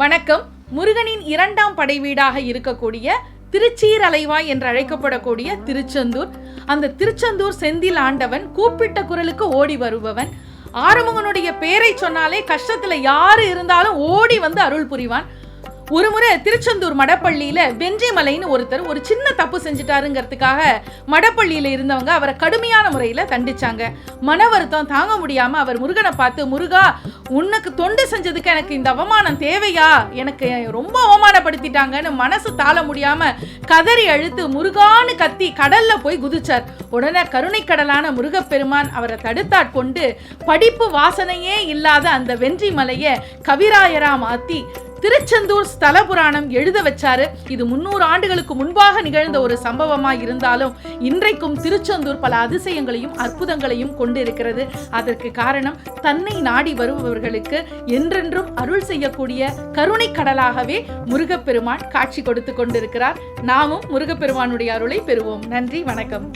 வணக்கம். முருகனின் இரண்டாம் படை வீடாக இருக்கக்கூடிய திருச்சீரலைவாய் என்று அழைக்கப்படக்கூடிய திருச்செந்தூர். அந்த திருச்செந்தூர் செந்தில் ஆண்டவன் கூப்பிட்ட குரலுக்கு ஓடி வருபவன். ஆறுமுகனுடைய பேரை சொன்னாலே கஷ்டத்துல யாரு இருந்தாலும் ஓடி வந்து அருள் புரிவான். ஒரு முறை திருச்செந்தூர் மடப்பள்ளியில வெஞ்சிமலைன்னு ஒருத்தர் ஒரு சின்ன தப்பு செஞ்சுட்டாருங்கிறதுக்காக மடப்பள்ளியில இருந்தவங்க அவரை கடுமையான முறையில தண்டிச்சாங்க. மன வருத்தம் தாங்க முடியாம அவர் முருகனை பார்த்து முருகா உனக்கு தொண்டு செஞ்சதுக்கு எனக்கு இந்த அவமானம் தேவையா? எனக்கு ரொம்ப அவமானப்படுத்திட்டாங்கன்னு மனசு தாள முடியாம கதறி அழுத்து முருகான்னு கத்தி கடல்ல போய் குதிச்சார். உடனே கருணை கடலான முருகப்பெருமான் அவரை தடுத்தாட்கொண்டு படிப்பு வாசனையே இல்லாத அந்த வென்றி மலையை கவிராயரா மாத்தி திருச்செந்தூர் ஸ்தல புராணம் எழுத வச்சாரு. இது முன்னூறு ஆண்டுகளுக்கு முன்பாக நிகழ்ந்த ஒரு சம்பவமா இருந்தாலும் இன்றைக்கும் திருச்செந்தூர் பல அதிசயங்களையும் அற்புதங்களையும் கொண்டிருக்கிறது. அதற்கு காரணம் தன்னை நாடி வருபவர்களுக்கு என்றென்றும் அருள் செய்யக்கூடிய கருணை கடலாகவே முருகப்பெருமான் காட்சி கொடுத்து கொண்டிருக்கிறார். நாமும் முருகப்பெருமானுடைய அருளை பெறுவோம். நன்றி வணக்கம்.